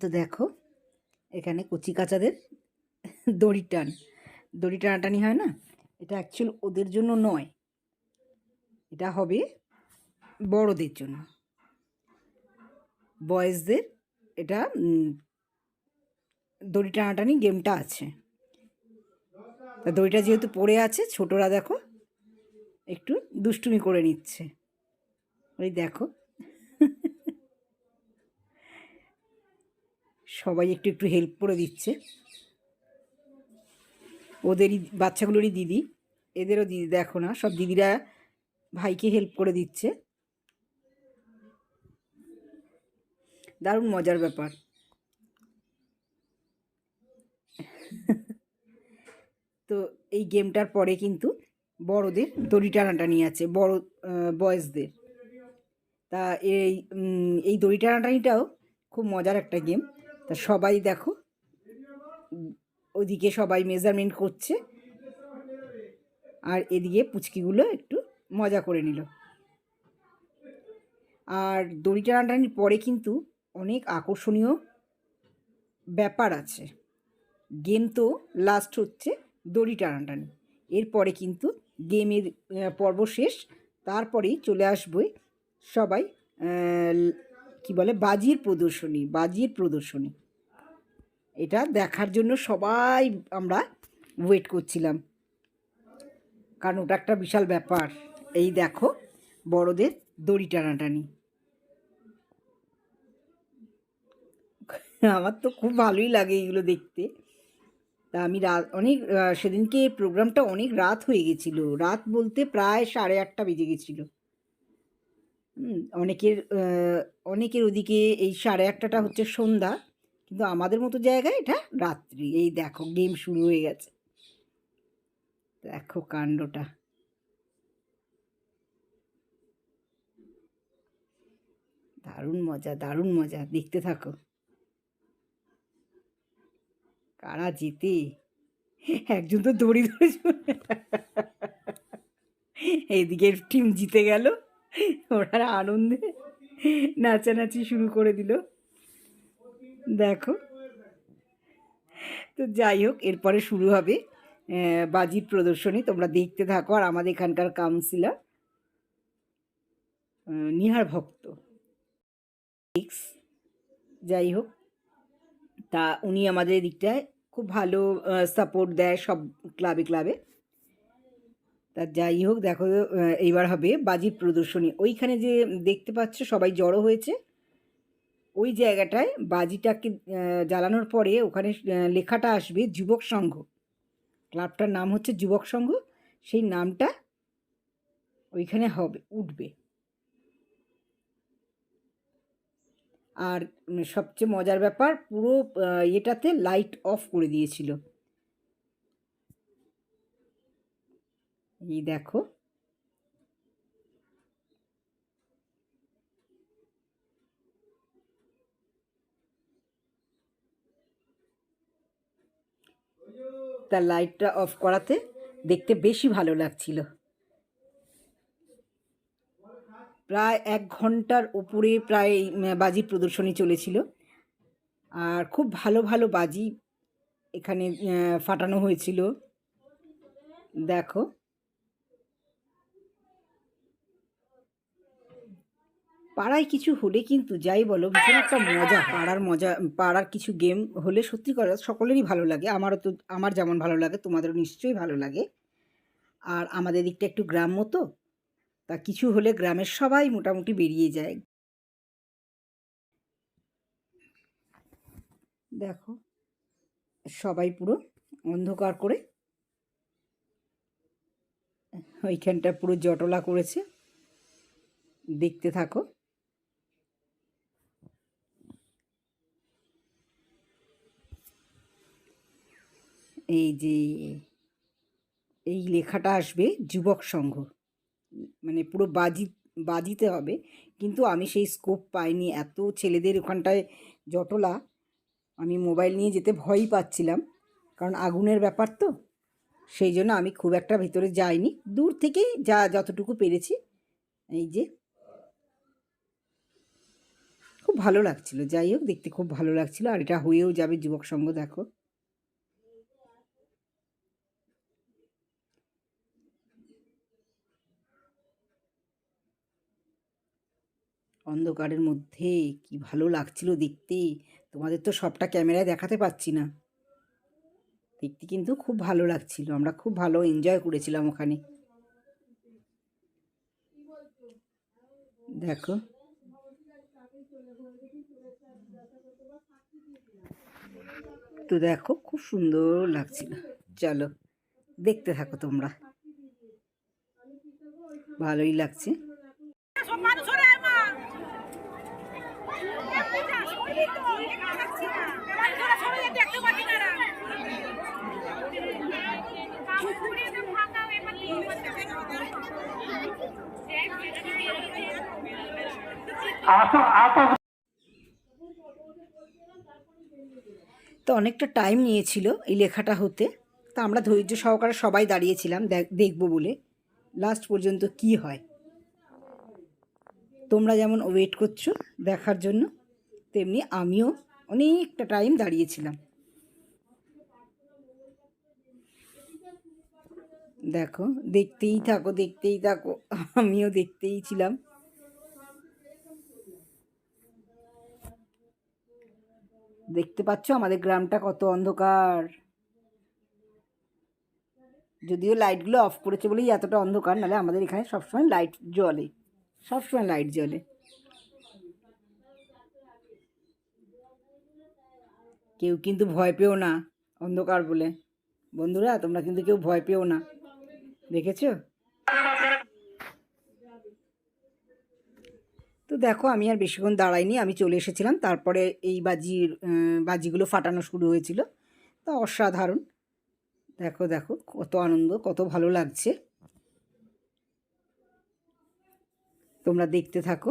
তো দেখো, এখানে কচি কাচাদের দড়ি টান। দড়ি টানাটানি হয় না? এটা অ্যাকচুয়াল ওদের জন্য নয়। এটা হবে বড়দের জন্য। বয়েজদের এটা দড়ি টানাটানি গেমটা আছে। তা দড়িটা যেহেতু পড়ে আছে, ছোটরা দেখো, একটু দুষ্টুমি করে নিচ্ছে। ওই দেখো সবাই একটু একটু হেল্প করে দিচ্ছে। ওদেরই, বাচ্চাগুলোরই দিদি, এদেরও দিদি দেখো না, সব দিদিরা ভাইকে হেল্প করে দিচ্ছে। দারুণ মজার ব্যাপার। তো এই গেমটার পরে কিন্তু বড়দের দড়ি টানাটানি আছে, বড় বয়েজদের। তা এই এই দড়ি টানাটানিটাও খুব মজার একটা গেম। তা সবাই দেখো, ওদিকে সবাই মেজারমেন্ট করছে, আর এদিকে পুচকিগুলো একটু মজা করে নিল। আর দড়ি টানাটানির পরে কিন্তু অনেক আকর্ষণীয় ব্যাপার আছে। গেম তো লাস্ট হচ্ছে দড়ি টানাটানি। এরপরে কিন্তু গেমের পর্ব শেষ, তারপরেই চলে আসবে সবাই কি বলে? বাজির প্রদর্শনী বাজির প্রদর্শনী। এটা দেখার জন্য সবাই আমরা ওয়েট করছিলাম। কারণ ওটা একটা বিশাল ব্যাপার। এই দেখো, বড়দের দড়ি টানাটানি। আমার তো খুব ভালোই লাগে এইগুলো দেখতে। তা আমি রাত অনেক সেদিনকে প্রোগ্রামটা অনেক রাত হয়ে গেছিল। রাত বলতে প্রায় সাড়ে আটটা বেজে গেছিল। অনেকের অনেকের ওদিকে এই সাড়ে আটটাটা হচ্ছে সন্ধ্যা, কিন্তু আমাদের মতো জায়গায় এটা রাত্রি। এই দেখো গেম শুরু হয়ে গেছে। দেখো কাণ্ডটা। দারুণ মজা দারুণ মজা। দেখতে থাকো। কারা জিতে? একজন তো দড়ি ধরে এইদিকের টিম জিতে গেল। ওরা আনন্দে নাচানাচি শুরু করে দিল। দেখো। তো যাই হোক, এরপরে শুরু হবে বাজির প্রদর্শনী। তোমরা দেখতে থাকো, আর আমাদের এখানকার কাউন্সিলর নিহার ভক্ত। যাই হোক, তা উনি আমাদের দিকটায় খুব ভালো সাপোর্ট দেয় সব ক্লাবে ক্লাবে তা যাই হোক, দেখো এইবার হবে বাজির প্রদর্শনী। ওইখানে যে দেখতে পাচ্ছ সবাই জড়ো হয়েছে। ওই জায়গাটায় বাজিটাকে জ্বালানোর পরে ওখানে লেখাটা আসবে যুবক সংঘ। ক্লাবটার নাম হচ্ছে যুবক সংঘ। সেই নামটা ওইখানে হবে, উঠবে। আর সবচেয়ে মজার ব্যাপার পুরো ইয়েটাতে লাইট অফ করে দিয়েছিল। এই দেখো। তার লাইটটা অফ করাতে দেখতে বেশি ভালো লাগছিল। প্রায় এক ঘণ্টার উপরে প্রায় বাজির প্রদর্শনী চলেছিল। আর খুব ভালো ভালো বাজি এখানে ফাটানো হয়েছিল। দেখো। পাড়ায় কিছু হলে কিন্তু, যাই বলো, ভীষণ একটা মজা। পাড়ার মজা, পাড়ার কিছু গেম হলে সত্যি করে সকলেরই ভালো লাগে। আমারও তো, আমার যেমন ভালো লাগে, তোমাদেরও নিশ্চয়ই ভালো লাগে। আর আমাদের দিকটা একটু গ্রাম মতো তা কিছু হলে গ্রামের সবাই মোটামুটি বেরিয়ে যায়। দেখো, সবাই পুরো অন্ধকার করে, ওইখানটা পুরো জটলা করেছে। দেখতে থাকো। এই যে, এই লেখাটা আসবে, যুবক সংঘ। মানে পুরো বাজি, বাজিতে হবে। কিন্তু আমি সেই স্কোপ পাইনি। এত ছেলেদের ওখানটায় জটলা। আমি মোবাইল নিয়ে যেতে ভয়ই পাচ্ছিলাম। কারণ আগুনের ব্যাপার তো। সেই জন্য আমি খুব একটা ভিতরে যাইনি। দূর থেকেই যা যতটুকু পেরেছি, এই যে। খুব ভালো লাগছিল। যাই হোক, দেখতে খুব ভালো লাগছিল। আর এটা হয়েও যাবে যুবক সঙ্গ দেখো। অন্ধকারের মধ্যে, কি ভালো লাগছিল দেখতে। তোমাদের তো সবটা ক্যামেরায় দেখাতে পাচ্ছি না। দেখতে কিন্তু খুব ভালো লাগছিল, আমরা খুব ভালো এনজয় করেছিলাম ওখানে। দেখো। তো দেখো, খুব সুন্দর লাগছিল। চলো, দেখতে থাকো তোমরা। ভালোই লাগছে। তো অনেকটা টাইম নিয়েছিল এই লেখাটা হতে। তা আমরা ধৈর্য সহকারে সবাই দাঁড়িয়েছিলাম দেখ- দেখব বলে। লাস্ট পর্যন্ত কি হয়? তোমরা যেমন ওয়েট করছ দেখার জন্য তেমনি আমিও অনেকটা টাইম দাঁড়িয়েছিলাম। দেখো, দেখতেই থাকো দেখতেই থাকো। আমিও দেখতেই ছিলাম। দেখতে পাচ্ছ আমাদের গ্রামটা কত অন্ধকার। যদিও লাইটগুলো অফ করেছে বলেই এতটা অন্ধকার, নাহলে আমাদের এখানে সবসময় লাইট জ্বলে, সবসময় লাইট জ্বলে। কেউ কিন্তু ভয় পেও না অন্ধকার বলে। বন্ধুরা, তোমরা কিন্তু কেউ ভয় পেও না। দেখেছ? তো দেখো, আমি আর বেশিক্ষণ দাঁড়াইনি, আমি চলে এসেছিলাম। তারপরে এই বাজির বাজিগুলো ফাটানো শুরু হয়েছিল। তা অসাধারণ। দেখো দেখো, কত আনন্দ, কত ভালো লাগছে। তোমরা দেখতে থাকো।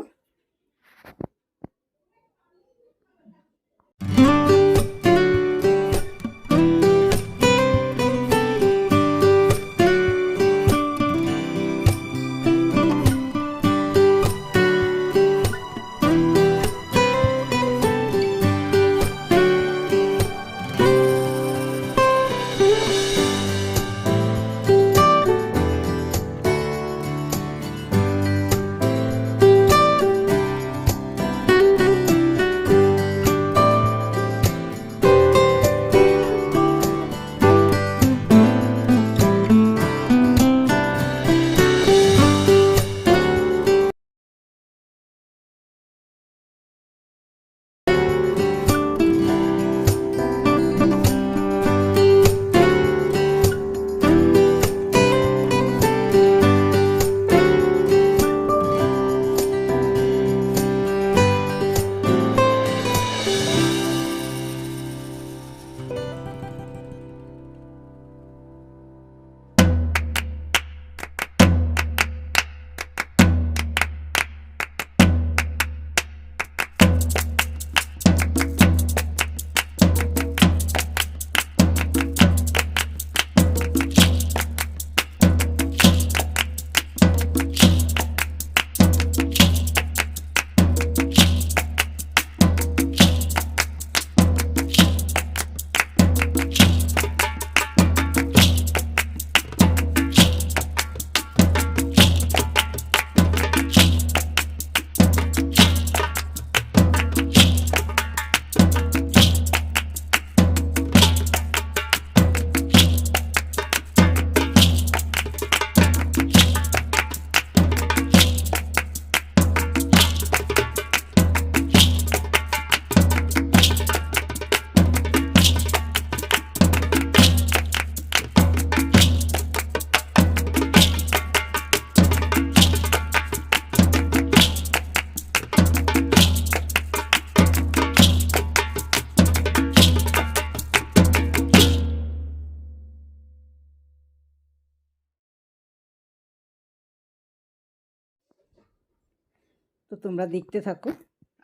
তোমরা দেখতে থাকো।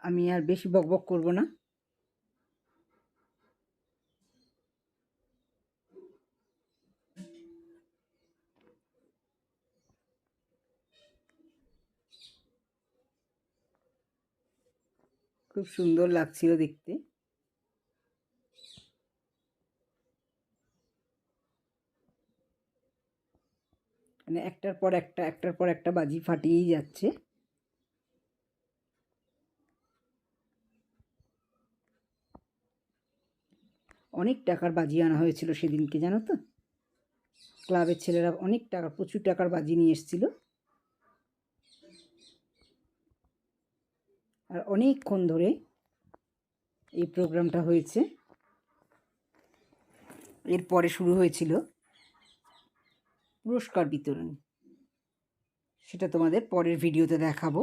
আমি আর বেশি বকবক করব না। খুব সুন্দর লাগছিল দেখতে। মানে একটার পর একটা, একটার পর একটা বাজি ফাটিয়েই যাচ্ছে। অনেক টাকার বাজি আনা হয়েছিল সেদিনকে, জানো তো? ক্লাবের ছেলেরা অনেক টাকা, প্রচুর টাকার বাজি নিয়ে এসেছিল। আর অনেকক্ষণ ধরে এই প্রোগ্রামটা হয়েছে। এরপরে শুরু হয়েছিল পুরস্কার বিতরণ। সেটা তোমাদের পরের ভিডিওতে দেখাবো।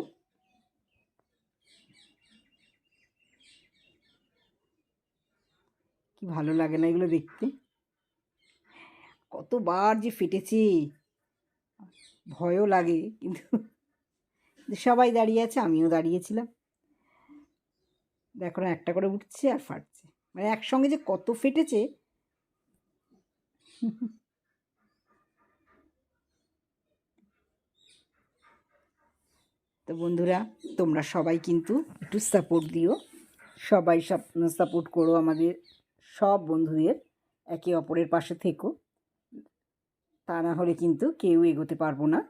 কি ভালো লাগে না এগুলো দেখতে। কতবার যে ফেটেছে। ভয়ও লাগে কিন্তু। সবাই দাঁড়িয়ে আছে, আমিও দাঁড়িয়েছিলাম দেখো না, একটা করে উঠছে আর ফাটছে। মানে একসঙ্গে যে কত ফেটেছে। তো বন্ধুরা, তোমরা সবাই কিন্তু একটু সাপোর্ট দিও। সবাই সব সাপোর্ট করো আমাদের। সব বন্ধুদের একে অপরের পাশে থেকো। তা না হলে কিন্তু কেউ এগোতে পারব না।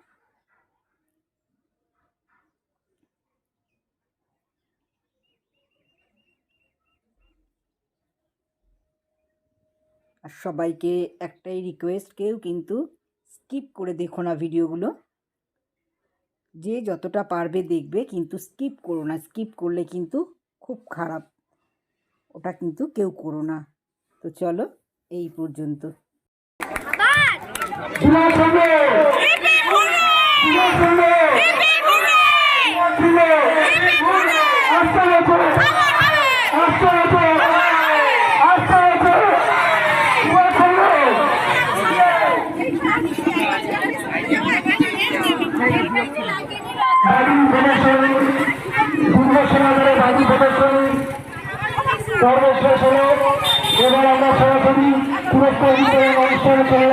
আর সবাইকে একটাই রিকোয়েস্ট কেউ কিন্তু স্কিপ করে দেখো না ভিডিওগুলো। যে যতটা পারবে দেখবে, কিন্তু স্কিপ করো না। স্কিপ করলে কিন্তু খুব খারাপ। ওটা কিন্তু কেউ করো না। তো চলো এই পর্যন্ত বিরাট হবে বিরাট হবে আস্তে আছে আস্তে আছে আস্তে আছে বিরাট হবে বাজি প্রদর্শন দুর্গসমাধানের বাজি প্রদর্শন সর্বশেষ হলো। এবার আমরা সরাসরি পুরস্কার অনুষ্ঠানে চলে